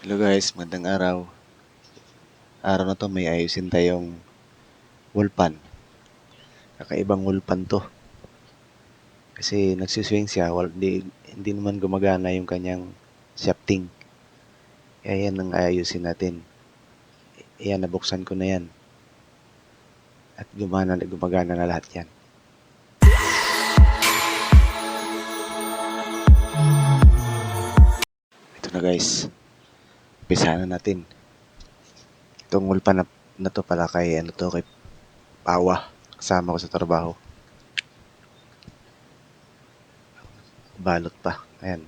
Hello guys, magandang araw. Araw na to may ayusin tayong wall-pan. Kakaibang wall-pan to. Kasi nagsiswing siya, wal, di, hindi naman gumagana yung kanyang shafting. Kaya yan ang ayusin natin. Ayan, nabuksan ko na yan. At gumana, gumagana na lahat yan. Ito na guys. Umpisahan na natin. Itong wall-pan na, na to pala kay, ano to, kay Pawa. Kasama ko sa trabaho. Balot pa. Ayan.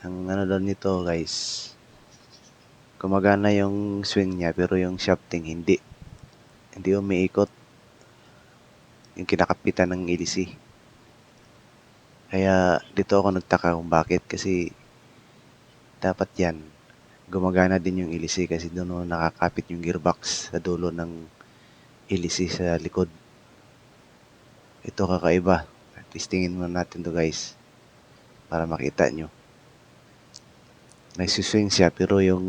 Ang ano daw nito guys, gumagana yung swing niya pero yung shafting hindi. Hindi umiikot. Yung kinakapitan ng EDC. Kaya dito ako nagtaka kung bakit kasi dapat yan gumagana din yung EDC kasi doon nakakapit yung gearbox sa dulo ng EDC sa likod. Ito kakaiba. Testingin muna natin to guys para makita nyo. Nagsuswing siya pero yung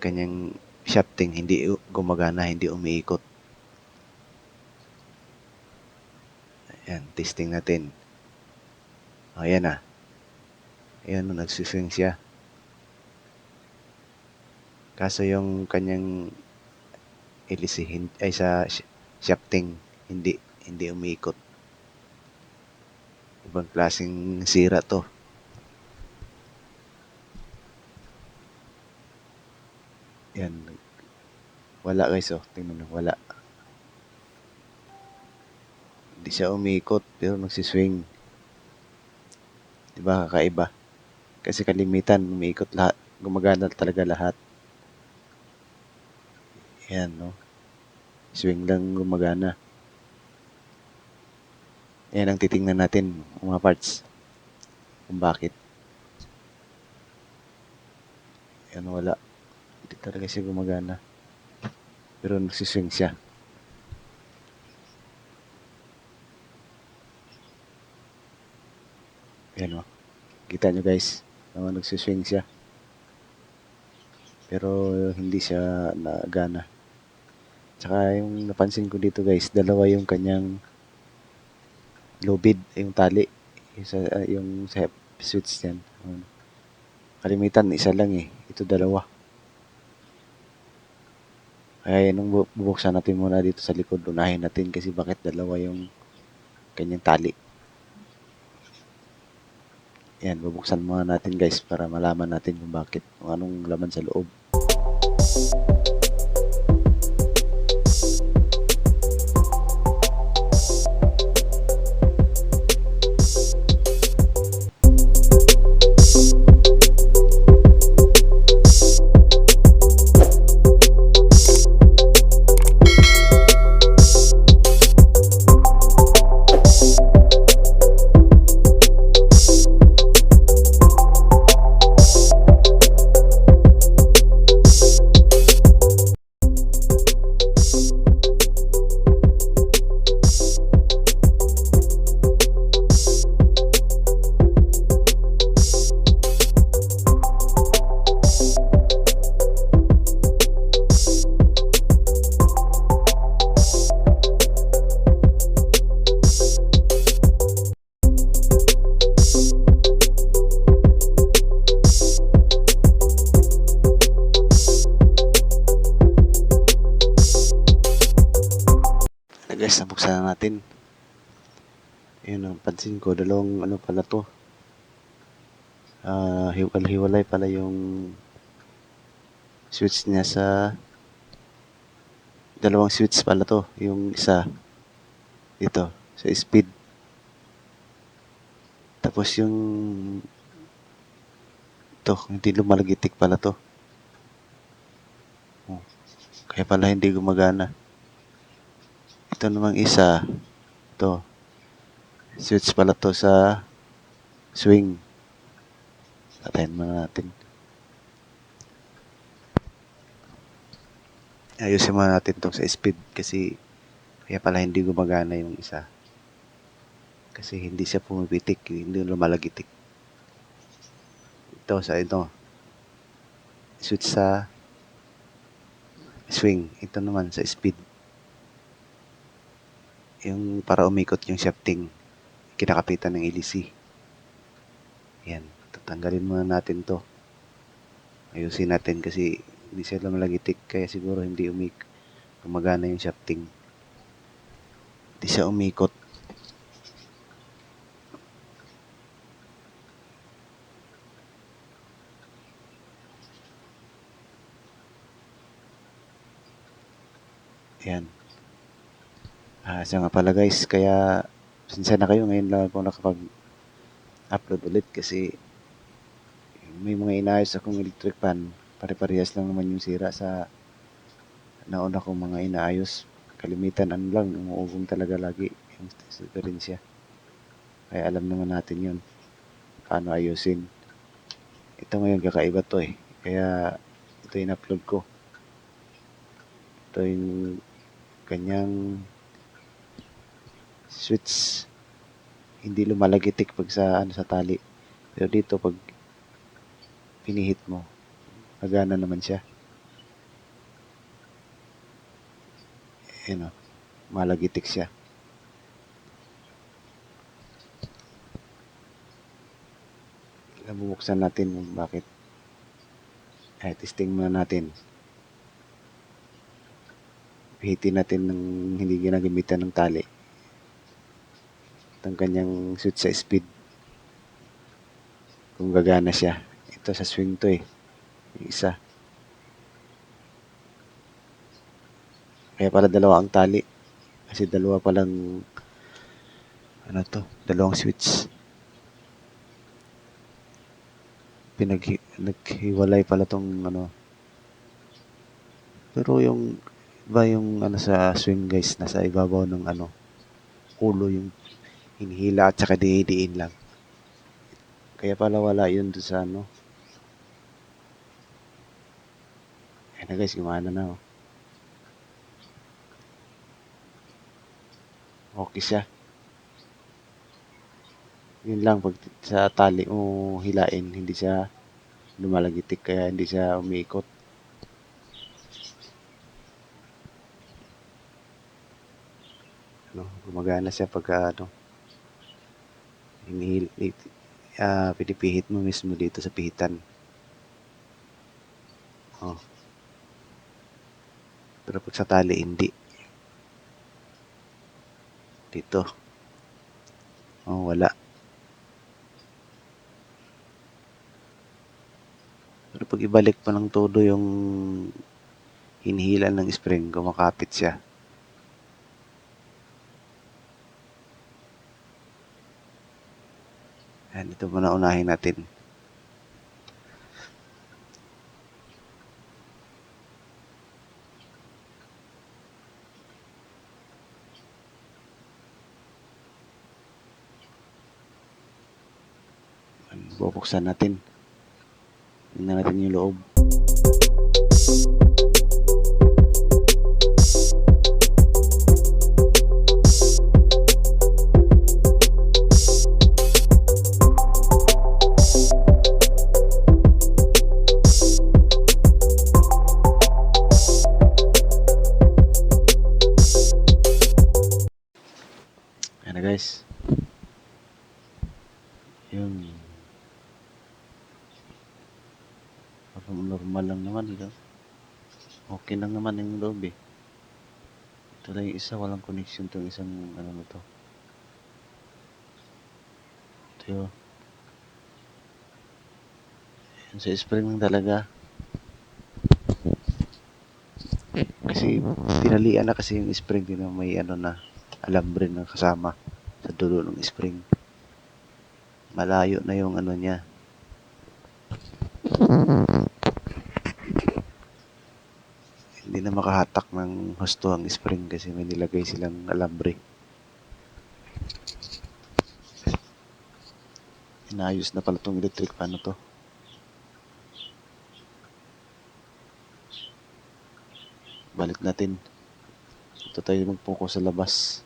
kanyang shafting hindi gumagana, hindi umiikot. Ayan, testing natin. O, ayan na. Ayan, no, nagsuswing siya. Kaso yung kanyang ilisi, hin- ay sa sh- shafting, hindi, hindi umiikot. Ibang klaseng sira to. Yan. Wala guys, oh. Tingnan mo, wala. Hindi siya umiikot, pero nagsiswing. Diba, kakaiba. Kasi kalimitan, umiikot lahat. Gumagana talaga lahat. Yan, no? Swing lang gumagana. Yan ang titingnan natin, mga parts. Kung bakit. Yan, wala. Hindi talaga siya gumagana. Pero nagsiswing siya. Yan o. Kita nyo guys. Naman nagsiswing siya. Pero hindi siya nagana. Tsaka yung napansin ko dito guys, dalawa yung kanyang lubid, yung tali. Yung sa, ah, yung sa switch yan. Um, kalimitan, isa lang eh. Ito dalawa. Kaya nung bu- bubuksan natin muna dito sa likod, unahin natin kasi bakit dalawa yung kanyang tali. Yan, bubuksan muna natin guys para malaman natin kung bakit, kung anong laman sa loob. Na Hiwal-hiwalay pala yung switch niya sa dalawang switch pala to. Yung isa dito sa speed. Tapos yung to, hindi lumalagitik pala to. Oh, Kaya pala hindi gumagana. Ito namang isa, to, switch pala to sa swing. Patayin muna natin. Ayusin muna natin to sa speed kasi kaya pala hindi gumagana yung isa. Kasi hindi siya pumipitik, hindi lumalagitik. Ito sa ito, switch sa swing. Ito naman sa speed. Yung para umikot yung shafting. Kinakapitan ng LEC. Yan. Tatanggalin muna natin to. Ayusin natin kasi hindi siya lumalagitik. Kaya siguro hindi umik gumagana yung shafting. Hindi siya umikot. Yan. Ah, siya nga pala guys, kaya sinsya na kayo ngayon lang ako nakapag-upload ulit kasi may mga inayos akong electric fan. Pare-parehas lang naman yung sira sa nauna kong mga inaayos. Kalimitan ano lang, umuugong talaga lagi yung diferensya. Kaya alam naman natin yun. Paano ayusin. Ito ngayon kakaiba to eh. Kaya ito yung upload ko. Ito yung kanyang switch hindi lumalagitik pag sa ano sa tali pero dito pag pinihit mo. Nagana naman siya. Yun o malagitik siya. Bubuksan natin kung bakit. Ay testing muna natin. Pihitin natin ng hindi ginagamitan ng tali. Itong kanyang switch sa speed. Kung gagana siya ito sa swing to eh. Yung isa. Kaya pala dalawa ang tali. Kasi dalawa palang ano to dalawang switch. Pinag naghiwalay pala tong ano. Pero yung iba yung ano sa swing guys nasa ibabaw ng ano ulo yung hinihila at saka didiin lang. Kaya pala wala yun doon sa ano na guys gumana na oh. okay siya yun lang pag sa tali mo hilain hindi siya lumalagitik kaya hindi siya umiikot ano, gumagana siya pagka ano, hinihil, ah, pinipihit mo mismo dito sa pihitan. Oh. Pero pag sa tali, hindi. Dito. Oh, wala. Pero pag ibalik pa ng todo yung hinihilan ng spring, kumakapit siya. Ayan, ito muna unahin natin. Ayan, Bubuksan natin. Tingnan natin yung loob. Naman yung loob eh. Ito lang yung isa. Walang connection itong isang ano na to. Ito yun. Sa spring lang talaga. Kasi tinalian na kasi yung spring din na may ano na alambre na kasama sa dulo ng spring. Malayo na yung ano niya. Na makahatak ng husto ang spring kasi may nilagay silang alambre. Inayos na pala tong electric fan to. Balik natin. Ito tayo mag-focus sa labas.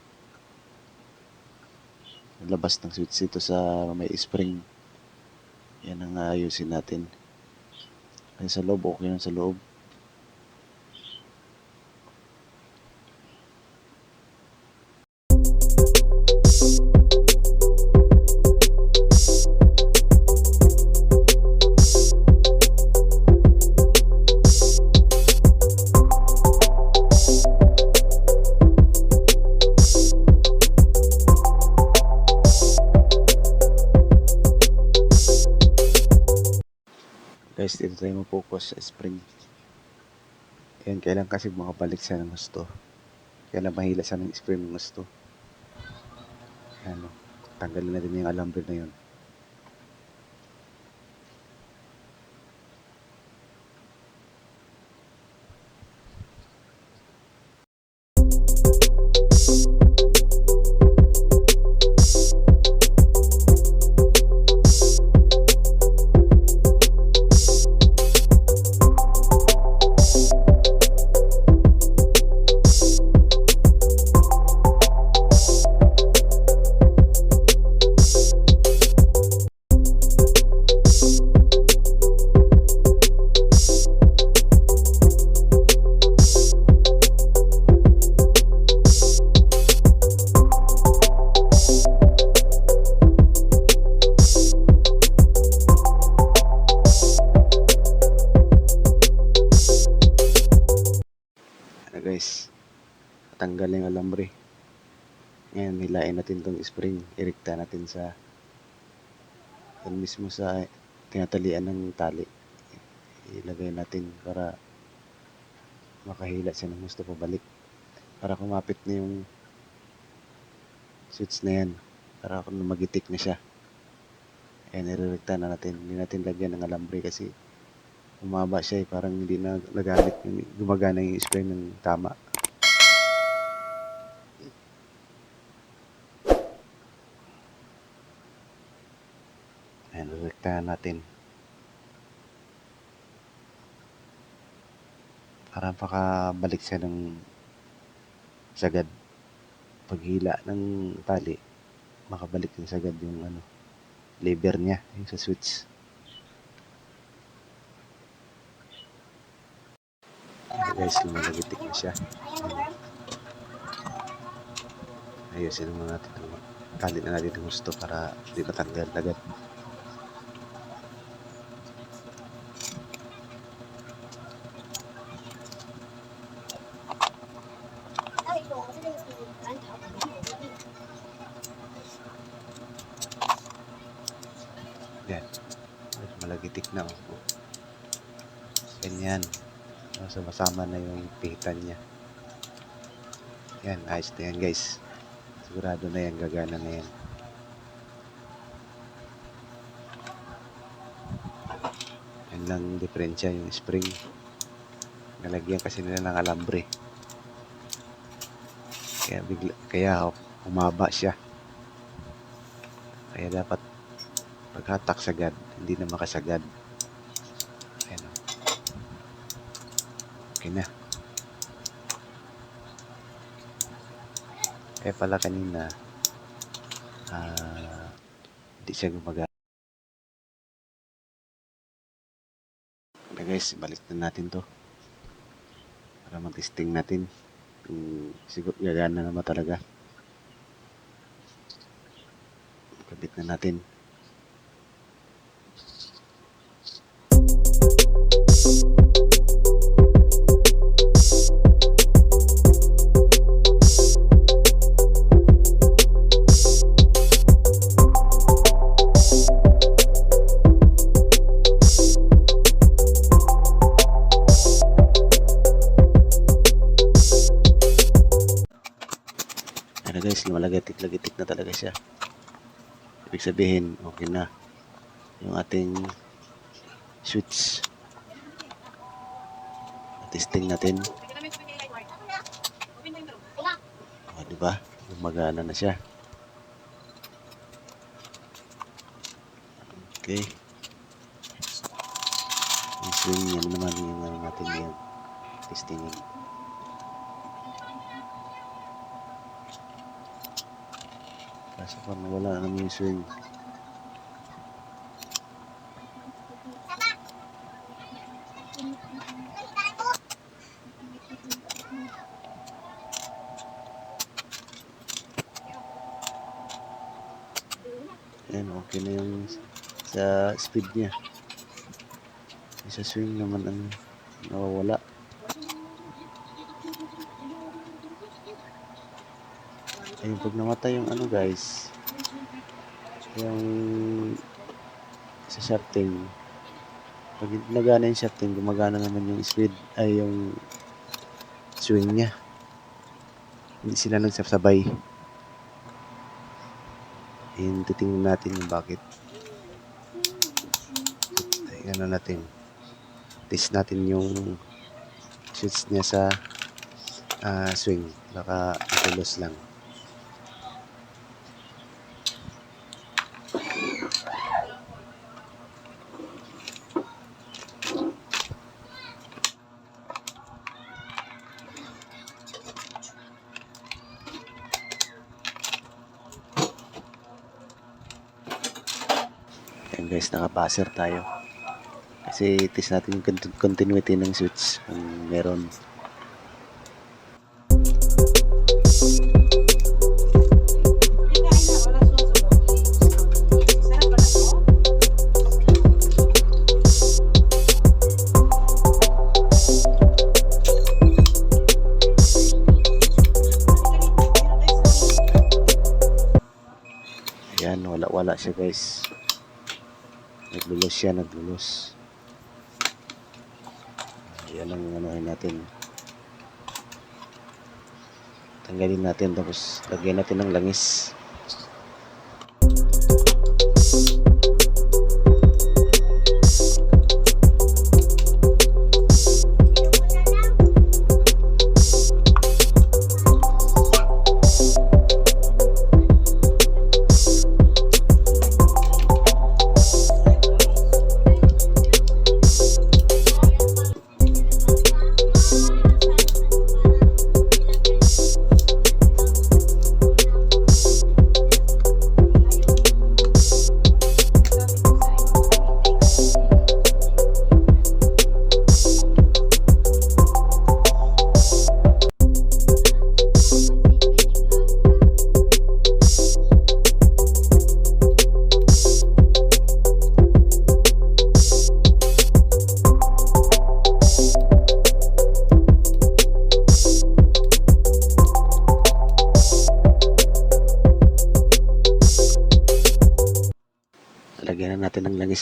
Labas ng switch ito sa may spring. Yan ang ayusin natin. Kasi sa loob, okay lang sa loob. Guys, dito tayo mag-focus sa spring. Yan, kailan kasi makabalik siya ng gusto. Kailan mahila siya ng spring ng gusto. Yan. Tanggalin natin yung alambre na yun. Hilain natin tong spring. Irikta natin sa doon mismo sa tinatalian ng tali. Ilagay natin para makahila siya ng gusto pabalik. Para kumapit na yung switch na yan. Para kung magitik na siya. Ayan, iririkta na natin. Hindi natin lagyan ng alambre kasi umaba siya eh. Parang hindi na nagamit, gumagana yung spray ng tama. Ayan, iririktahan natin. Para makabalik siya ng sagad. Paghila ng tali, makabalik yung sagad yung ano, lever niya, yung sa switch. Ayan guys, lumalagitik na siya. Ayusin naman natin tali na natin ng gusto para hindi matanggal agad. Malagitik na. Oh. Ganyan. Masama na yung pihitan niya. Yan, ayos na yan guys. Sigurado na yan, gagana na yan. Yan lang diferensya yung spring. Nalagyan kasi nila ng alambre. Kaya, bigla, kaya umaba siya. Kaya dapat paghatak sagad, hindi na makasagad. Ayan. Okay na. Eh pala kanina, ah, hindi siya gumagana. Okay guys, balik na natin to. Para mag-testing natin. Kung siguro gagana naman talaga. Kabit na natin. Guys, lumalagatik-lagatik na talaga siya. Ibig sabihin, okay na. Yung ating switch. Testing natin. O, di ba? Gumagana na siya. Okay. Yung swing yan naman yung ano natin yan. Testingin. Kaso parang wala naman yung swing. Ayan, okay na yung sa speed niya. Yung Sa swing naman ang nawawala. Ayun, pag namatay yung ano guys, yung sa shafting, pag nagana yung shafting, gumagana naman yung speed, ay yung swing niya. Hindi sila nagsasabay. Ayun, titingnan natin yung bakit. Tingnan na natin. Test natin yung shoots niya sa ah, swing. Baka matulos lang. Ayan guys, naka-buzzer tayo. Kasi test natin yung cont- continuity ng switch kung meron. Ayan, wala-wala siya guys. Naglulos siya, naglulos. Ayan ang anuhin natin. Tanggalin natin tapos lagyan natin ng langis.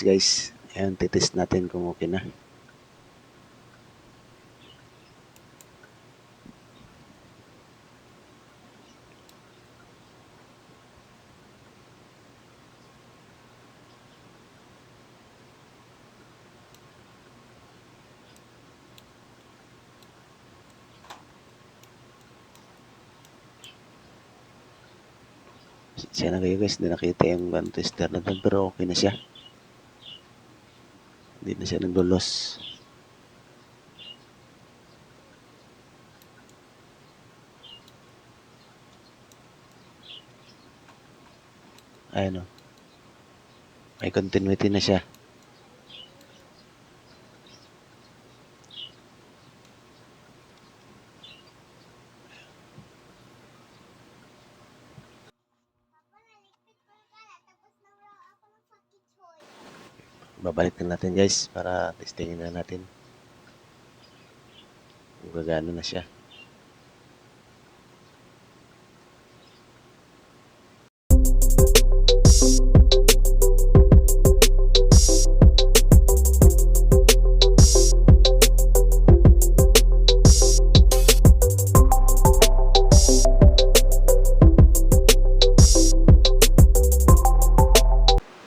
Guys. Ayan, titest natin kung okay na. Siya na kayo guys, hindi nakita yung gun tester na doon, pero okay na siya. Hindi na siya naglulos. Ayun o. May continuity na siya. Babalik na natin guys para testingin na natin. Kung gagano na siya.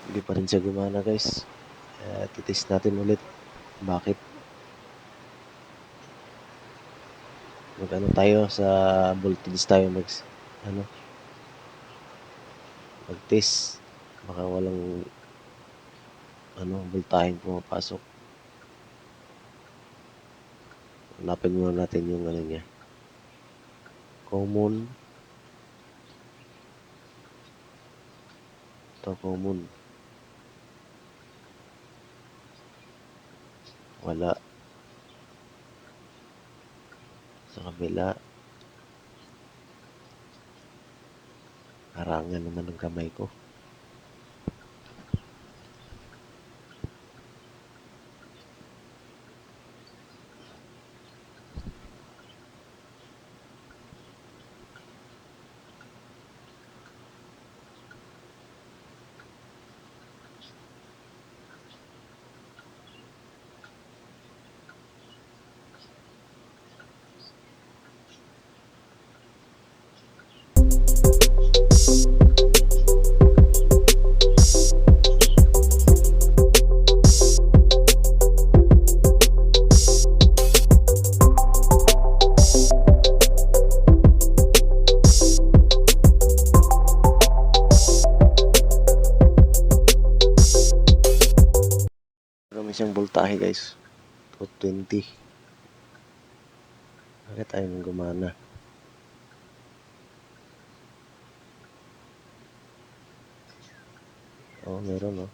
Hindi pa siya gumana guys. Kaya titest natin ulit. Bakit? Mag ano tayo sa voltage tayo mag ano mag test baka walang ano voltaheng pumapasok hanapin muna natin yung ano niya common ito common wala. Sa kabila. Harangan naman ng kamay ko. Voltahe guys. 220. Bakit ayaw nang gumana? Oo, meron oh.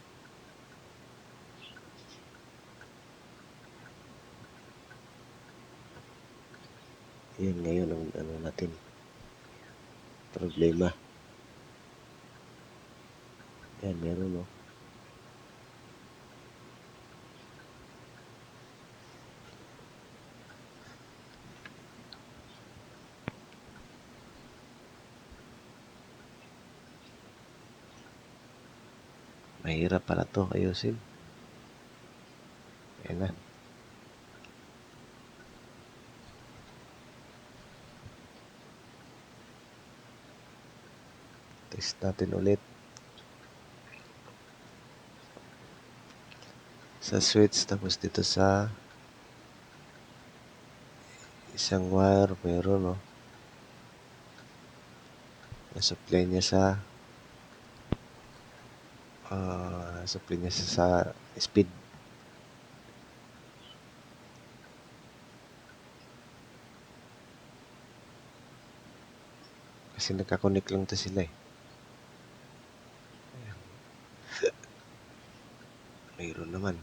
Yan ngayon ang ano natin. Problema. Yan, meron oh. Mahirap pala to ayusin. Ayan na. Test natin ulit. Sa switch tapos dito sa isang wire meron no. Nasupply niya sa ah supply niya sa speed. Kasi nagka-connect lang to sila eh. Mayroon naman.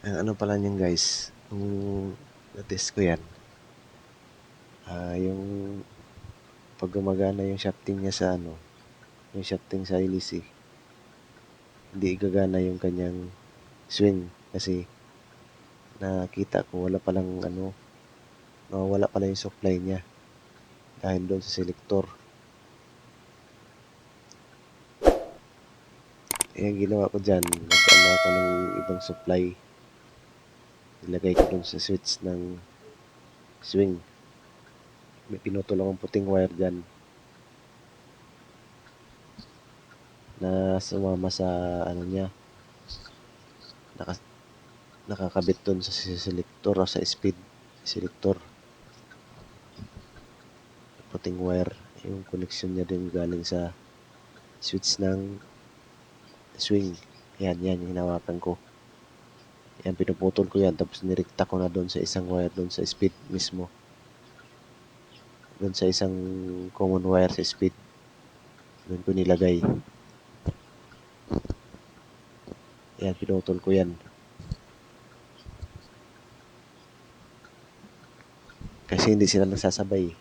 Ang ano pala niyan guys, nung na-test ko yan, ah yung pag gumagana yung shafting niya sa ano, yung shafting sa hélice, hindi gagana yung kanyang swing kasi nakita ko wala palang ano, nawawala pala yung supply niya dahil doon sa selector. Eh, ang ginawa ko dyan, nag-ano ng ibang supply. Nilagay ko dun sa switch ng swing. May pinutol akong puting wire dyan. Na sumama sa ano niya. Naka, nakakabit dun sa selector o sa speed selector. Puting wire. Yung connection niya din galing sa switch ng swing. Yan, yan hinawakan ko. Yan, pinuputol ko yan. Tapos nirikta ko na doon sa isang wire doon sa speed mismo. Doon sa isang common wire sa speed. Doon ko nilagay. Yan, pinutol ko yan. Kasi hindi sila nasasabay.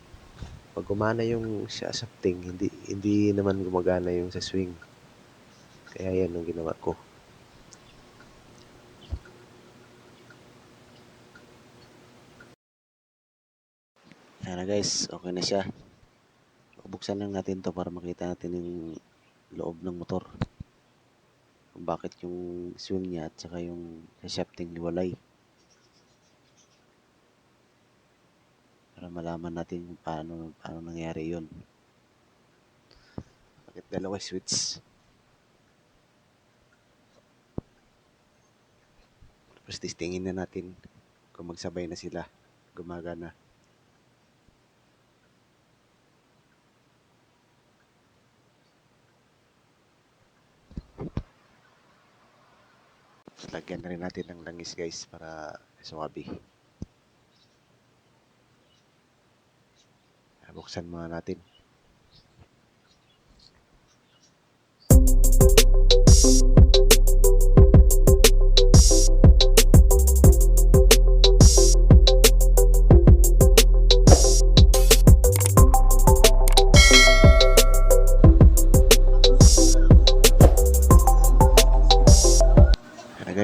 Pag gumana yung sa shafting, hindi, hindi naman gumagana yung sa swing. Kaya yan ang ginawa ko. Na guys, okay na siya. Buksan lang natin to para makita natin yung loob ng motor. Kung bakit yung swing niya at saka yung shafting liwalay. Para malaman natin kung paano, paano nangyari yun. Bakit dalawa switch? Tapos testingin na natin kung magsabay na sila. Gumagana. Lagyan na rin natin ng langis guys para suwabi. Ah, buksan muna natin. Thank you.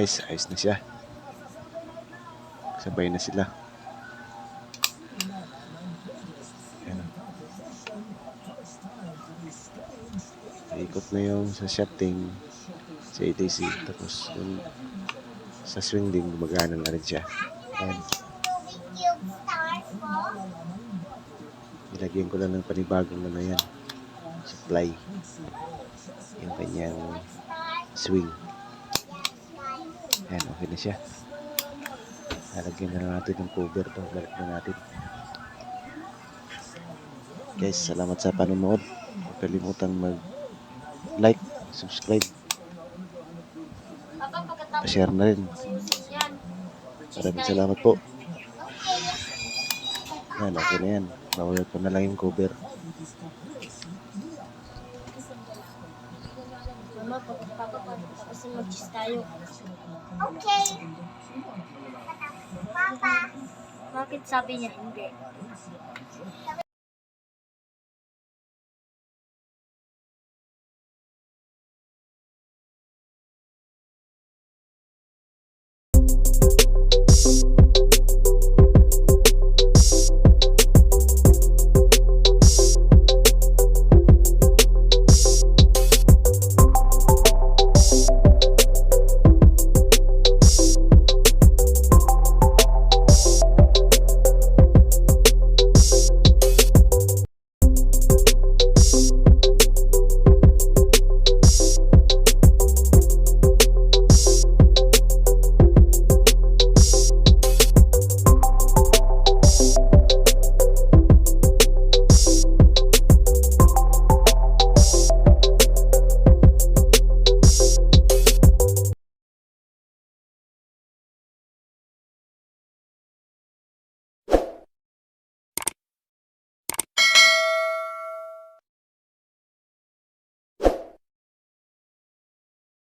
Guys, ayos na siya. Sabay na sila. Ikot na yung sa shifting sa ATC. Tapos yung sa swing din, gumagana na rin siya. Ayan. Nilagyan ko lang ng panibagong ano yan. Supply. Yung kanyang swing. Ayan, okay na siya. Lalagyan na natin yung cover to. Balik na natin. Guys, salamat sa panonood. Huwag kalimutang mag-like, subscribe, pa-share na rin. Maraming salamat po. Yan, okay na yan. Bawal ko na lang yung cover. Mama, pag papa, pagkatapos mag-cheese tayo. Okay. Papa. Bakit sabi niya hindi?